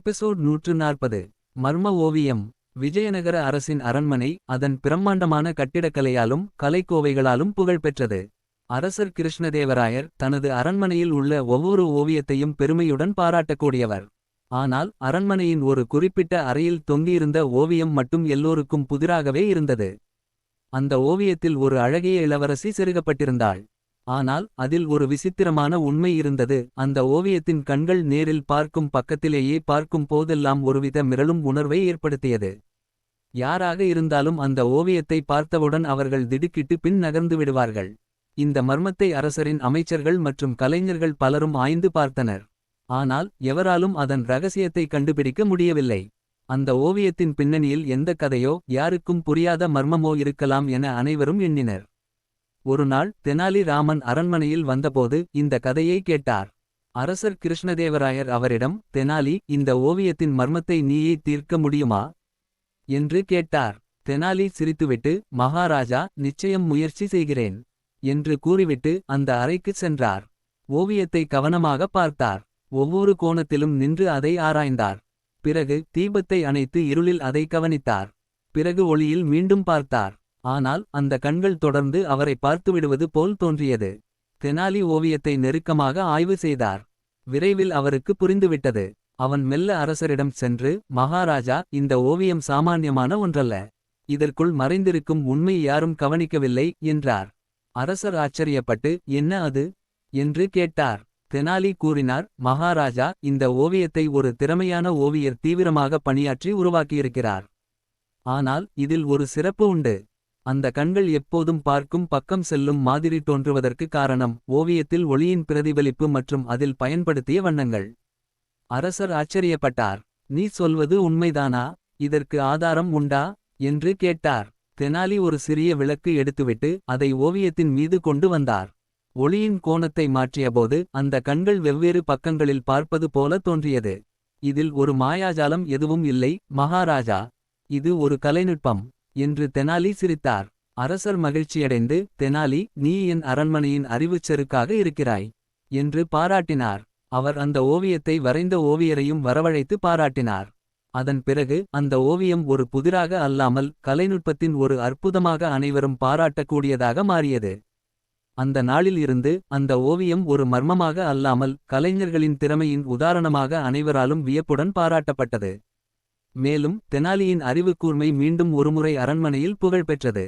Episode நூற்று நாற்பது மர்ம ஓவியம். விஜயநகர அரசின் அரண்மனை அதன் பிரம்மாண்டமான கட்டிடக்கலையாலும் கலைக்கோவைகளாலும் புகழ்பெற்றது. அரசர் கிருஷ்ணதேவராயர் தனது அரண்மனையில் உள்ள ஒவ்வொரு ஓவியத்தையும் பெருமையுடன் பாராட்டக்கூடியவர். ஆனால் அரண்மனையின் ஒரு குறிப்பிட்ட அறையில் தொங்கியிருந்த ஓவியம் மட்டும் எல்லோருக்கும் புதிராகவே இருந்தது. அந்த ஓவியத்தில் ஒரு அழகிய இளவரசி செருகப்பட்டிருந்தாள். ஆனால் அதில் ஒரு விசித்திரமான உண்மை இருந்தது. அந்த ஓவியத்தின் கண்கள் நேரில் பார்க்கும் பக்கத்திலேயே பார்க்கும் போதெல்லாம் ஒருவித மிரளும் உணர்வை ஏற்படுத்தியது. யாராக இருந்தாலும் அந்த ஓவியத்தை பார்த்தவுடன் அவர்கள் திடுக்கிட்டு பின் நகர்ந்து விடுவார்கள். இந்த மர்மத்தை அரசரின் அமைச்சர்கள் மற்றும் கலைஞர்கள் பலரும் ஆய்ந்து பார்த்தனர். ஆனால் எவராலும் அதன் ரகசியத்தை கண்டுபிடிக்க முடியவில்லை. அந்த ஓவியத்தின் பின்னணியில் எந்த கதையோ யாருக்கும் புரியாத மர்மமோ இருக்கலாம் என அனைவரும் எண்ணினர். ஒருநாள் தெனாலி ராமன் அரண்மனையில் வந்தபோது இந்த கதையை கேட்டார். அரசர் கிருஷ்ணதேவராயர் அவரிடம் தெனாலி இந்த ஓவியத்தின் மர்மத்தை நீயே தீர்க்க முடியுமா? என்று கேட்டார். தெனாலி சிரித்துவிட்டு மகாராஜா நிச்சயம் முயற்சி செய்கிறேன் என்று கூறிவிட்டு அந்த அறைக்குச் சென்றார். ஓவியத்தை கவனமாக பார்த்தார். ஒவ்வொரு கோணத்திலும் நின்று அதை ஆராய்ந்தார். பிறகு தீபத்தை அணைத்து இருளில் அதை கவனித்தார். பிறகு ஒளியில் மீண்டும் பார்த்தார். ஆனால் அந்த கண்கள் தொடர்ந்து அவரை பார்த்துவிடுவது போல் தோன்றியது. தெனாலி ஓவியத்தை நெருக்கமாக ஆய்வு செய்தார். விரைவில் அவருக்கு புரிந்துவிட்டது. அவன் மெல்ல அரசரிடம் சென்று மகாராஜா இந்த ஓவியம் சாமானியமான ஒன்றல்ல. இதற்குள் மறைந்திருக்கும் உண்மை யாரும் கவனிக்கவில்லை என்றார். அரசர் ஆச்சரியப்பட்டு என்ன அது? என்று கேட்டார். தெனாலி கூறினார் மகாராஜா இந்த ஓவியத்தை ஒரு திறமையான ஓவியர் தீவிரமாக பணியாற்றி உருவாக்கியிருக்கிறார். ஆனால் இதில் ஒரு சிறப்பு உண்டு. அந்த கண்கள் எப்போதும் பார்க்கும் பக்கம் செல்லும் மாதிரி தோன்றுவதற்கு காரணம் ஓவியத்தில் ஒளியின் பிரதிபலிப்பு மற்றும் அதில் பயன்படுத்திய வண்ணங்கள். அரசர் ஆச்சரியப்பட்டார். நீ சொல்வது உண்மைதானா? இதற்கு ஆதாரம் உண்டா? என்று கேட்டார். தெனாலி ஒரு சிறிய விளக்கு எடுத்துவிட்டு அதை ஓவியத்தின் மீது கொண்டு வந்தார். ஒளியின் கோணத்தை மாற்றியபோது அந்த கண்கள் வெவ்வேறு பக்கங்களில் பார்ப்பது போல தோன்றியது. இதில் ஒரு மாயாஜாலம் எதுவும் இல்லை மகாராஜா. இது ஒரு கலைநுட்பம். என்று தெனாலி சிரித்தார். அரசர் மகிழ்ச்சியடைந்து தெனாலி நீ என் அரண்மனையின் அறிவுச் செருக்காக இருக்கிறாய் என்று பாராட்டினார். அவர் அந்த ஓவியத்தை வரைந்த ஓவியரையும் வரவழைத்து பாராட்டினார். அதன் பிறகு அந்த ஓவியம் ஒரு புதிராக அல்லாமல் கலைநுட்பத்தின் ஒரு அற்புதமாக அனைவரும் பாராட்டக்கூடியதாக மாறியது. அந்த நாளில் இருந்து அந்த ஓவியம் ஒரு மர்மமாக அல்லாமல் கலைஞர்களின் திறமையின் உதாரணமாக அனைவராலும் வியப்புடன் பாராட்டப்பட்டது. மேலும் தெனாலியின் அறிவுக்கூர்மை மீண்டும் ஒருமுறை அரண்மனையில் புகழ்பெற்றது.